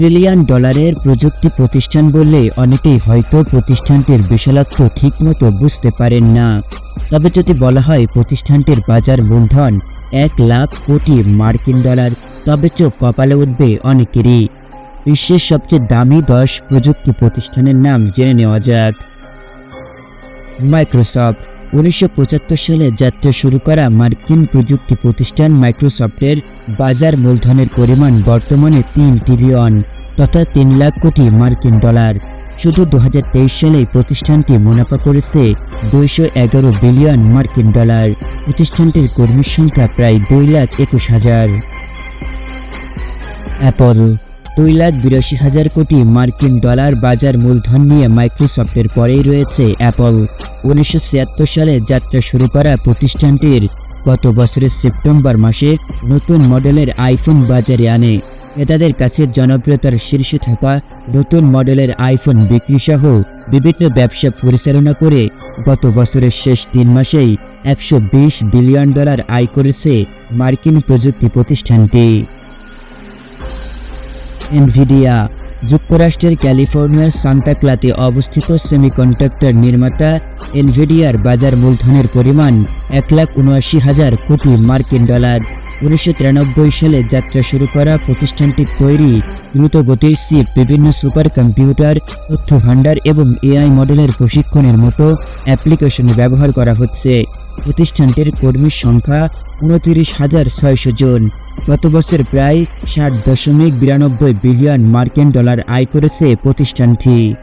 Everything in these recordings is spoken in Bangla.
ট্রিলিয়ন ডলারের প্রযুক্তি প্রতিষ্ঠান বললে অনেকেই হয়তো প্রতিষ্ঠানটির বিশালত্ব ঠিকমতো বুঝতে পারেন না। তবে যদি বলা হয় প্রতিষ্ঠানটির বাজার মূলধন এক লাখ কোটি মার্কিন ডলার, তবে চোখ কপালে উঠবে অনেকেরই। বিশ্বের সবচেয়ে দামি দশ প্রযুক্তি প্রতিষ্ঠানের নাম জেনে নেওয়া যাক। মাইক্রোসফট উনিশশো পঁচাত্তর সালে যাত্রা শুরু করা মার্কিন প্রযুক্তি প্রতিষ্ঠান মাইক্রোসফটের বাজার মূলধনের পরিমাণ বর্তমানে তিন ট্রিলিয়ন তথা তিন লাখ কোটি মার্কিন ডলার। শুধু দু সালে প্রতিষ্ঠানটি মুনাফা করেছে দুইশো এগারো বিলিয়ন মার্কিন ডলার। প্রতিষ্ঠানটির কর্মীর সংখ্যা প্রায় দুই লাখ একুশ হাজার। অ্যাপল, দুই লাখ বিরাশি হাজার কোটি মার্কিন ডলার বাজার মূলধন নিয়ে মাইক্রোসফটের পরেই রয়েছে অ্যাপল। উনিশশো ছিয়াত্তর সালে যাত্রা শুরু করা প্রতিষ্ঠানটির গত বছরের সেপ্টেম্বর মাসে নতুন মডেলের আইফোন বাজারে আনে। ক্রেতাদের কাছে জনপ্রিয়তার শীর্ষে থাকা নতুন মডেলের আইফোন বিক্রি সহ বিভিন্ন ব্যবসা পরিচালনা করে গত বছরের শেষ তিন মাসেই একশো বিশ বিলিয়ন ডলার আয় করেছে মার্কিন প্রযুক্তি প্রতিষ্ঠানটি। এনভিডিয়া যুক্তরাষ্ট্রের ক্যালিফোর্নিয়ার সান্তাক্লাতে অবস্থিত সেমিকন্ডাক্টর নির্মাতা এনভিডিয়ার বাজার মূলধনের পরিমাণ এক লাখ উনআশি হাজার কোটি মার্কিন ডলার। উনিশশো তিরানব্বই সালে যাত্রা শুরু করা প্রতিষ্ঠানটির তৈরি। দ্রুতগতির চিপ বিভিন্ন সুপার কম্পিউটার তথ্য ভাণ্ডার এবং এআই মডেলের প্রশিক্ষণের মতো অ্যাপ্লিকেশনে ব্যবহার করা হচ্ছে। প্রতিষ্ঠানটির কর্মীর সংখ্যা উনতিরিশ হাজার ছয়শো জন। গত বছর প্রায় ষাট দশমিক বিরানব্বই বিলিয়ন মার্কিন ডলার আয় করেছে প্রতিষ্ঠানটি।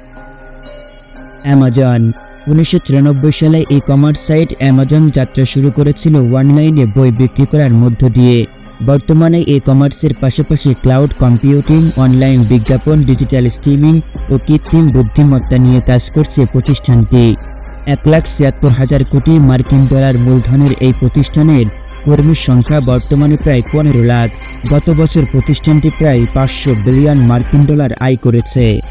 অ্যামাজন। উনিশশো চুরানব্বই সালে ই কমার্স সাইট অ্যামাজন যাত্রা শুরু করেছিল অনলাইনে বই বিক্রি করার মধ্য দিয়ে। বর্তমানে ই কমার্সের পাশাপাশি ক্লাউড কম্পিউটিং, অনলাইন বিজ্ঞাপন, ডিজিটাল স্ট্রিমিং ও কৃত্রিম বুদ্ধিমত্তা নিয়ে কাজ করছে প্রতিষ্ঠানটি। এক লাখ ছিয়াত্তর হাজার কোটি মার্কিন ডলার মূলধনের এই প্রতিষ্ঠানের কর্মীর সংখ্যা বর্তমানে প্রায় পনেরো লাখ। গত বছর প্রতিষ্ঠানটি প্রায় পাঁচশো বিলিয়ন মার্কিন ডলার আয় করেছে।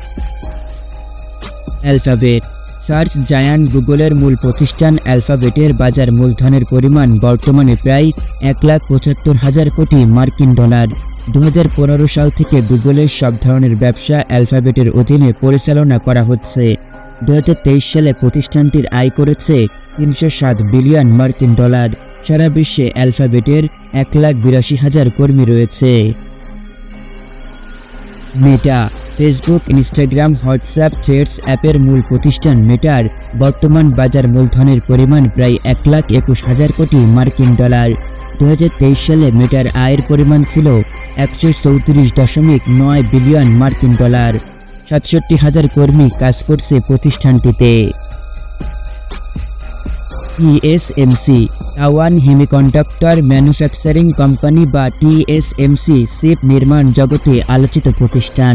অ্যালফাবেট। সার্চ জায়ান্ট গুগলের মূল প্রতিষ্ঠান অ্যালফাবেটের বাজার মূলধনের পরিমাণ বর্তমানে প্রায় এক লাখ পঁচাত্তর হাজার কোটি মার্কিন ডলার। দু হাজার পনেরো সাল থেকে গুগলের সব ধরনের ব্যবসা অ্যালফাবেটের অধীনে পরিচালনা করা হচ্ছে। দু হাজার তেইশ সালে প্রতিষ্ঠানটির আয় করেছে তিনশো সাত বিলিয়ন মার্কিন ডলার। সারা বিশ্বে অ্যালফাবেটের এক লাখ বিরাশি হাজার কর্মী রয়েছে। Meta Facebook Instagram WhatsApp Threads অ্যাপের মূল প্রতিষ্ঠান মেটার বর্তমান বাজার মূলধনের পরিমাণ প্রায় এক লাখ একুশ হাজার কোটি মার্কিন ডলার। দু হাজার তেইশ সালে মেটার আয়ের পরিমাণ ছিল একশো চৌত্রিশ দশমিক নয় বিলিয়ন মার্কিন ডলার। সাতষট্টি হাজার কর্মী কাজ করছে প্রতিষ্ঠানটিতে। TSMC Taiwan semiconductor manufacturing company বা টিএসএমসি শিপ নির্মাণ জগতে আলোচিত প্রতিষ্ঠান।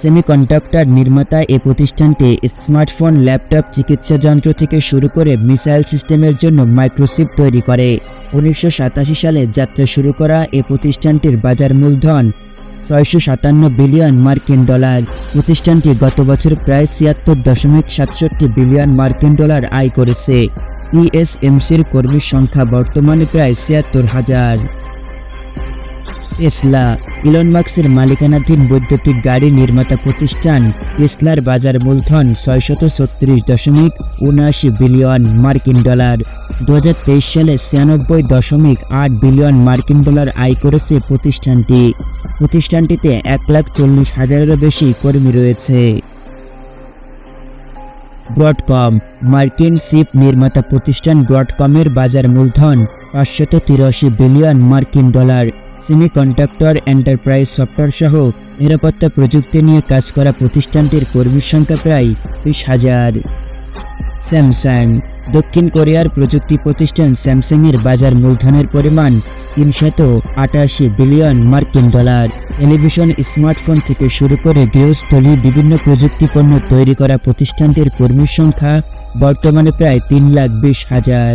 সেমিকন্ডাক্টর নির্মাতা এ প্রতিষ্ঠানটি স্মার্টফোন ল্যাপটপ চিকিৎসা যন্ত্র থেকে শুরু করে মিসাইল সিস্টেমের জন্য মাইক্রোচিপ তৈরি করে। উনিশশো সাতাশি সালে যাত্রা শুরু করা এ প্রতিষ্ঠানটির বাজার মূলধন ছয়শো সাতান্ন বিলিয়ন মার্কিন ডলার। প্রতিষ্ঠানটি গত বছর প্রায় ছিয়াত্তর দশমিক সাতষট্টি বিলিয়ন মার্কিন ডলার আয় করেছে। ইএসএমসির কর্মীর সংখ্যা বর্তমানে প্রায় ছিয়াত্তর হাজার। টেসলা, ইলন মার্কসের মালিকানাধীন বৈদ্যুতিক গাড়ি নির্মাতা প্রতিষ্ঠান টেসলার বাজার মূলধন ছয়শত ছত্রিশ দশমিক উনআশি বিলিয়ন মার্কিন ডলার। দু হাজার তেইশ সালে ছিয়ানব্বই দশমিক আট বিলিয়ন মার্কিন ডলার আয় করেছে প্রতিষ্ঠানটি। প্রতিষ্ঠানটিতে এক লাখ চল্লিশ হাজারেরও বেশি কর্মী রয়েছে। ব্রডকম মার্কিন চিপ নির্মাতা প্রতিষ্ঠান ব্রডকমের বাজার মূলধন, পাঁচশত তিরাশি বিলিয়ন মার্কিন ডলার। সেমিকন্ডাক্টর এন্টারপ্রাইজ সফটওয়্যার সহ নিরাপত্তা প্রযুক্তি নিয়ে কাজ করা প্রতিষ্ঠানটির কর্মীর সংখ্যা প্রায় বিশ হাজার। স্যামসাং, দক্ষিণ কোরিয়ার প্রযুক্তি প্রতিষ্ঠান স্যামসাংয়ের বাজার মূলধনের পরিমাণ তিনশত আটাশি বিলিয়ন মার্কিন ডলার। টেলিভিশন, স্মার্টফোন থেকে শুরু করে গৃহস্থলী বিভিন্ন প্রযুক্তি পণ্য তৈরি করা প্রতিষ্ঠানটির কর্মীর সংখ্যা বর্তমানে প্রায় তিন লাখ বিশ হাজার।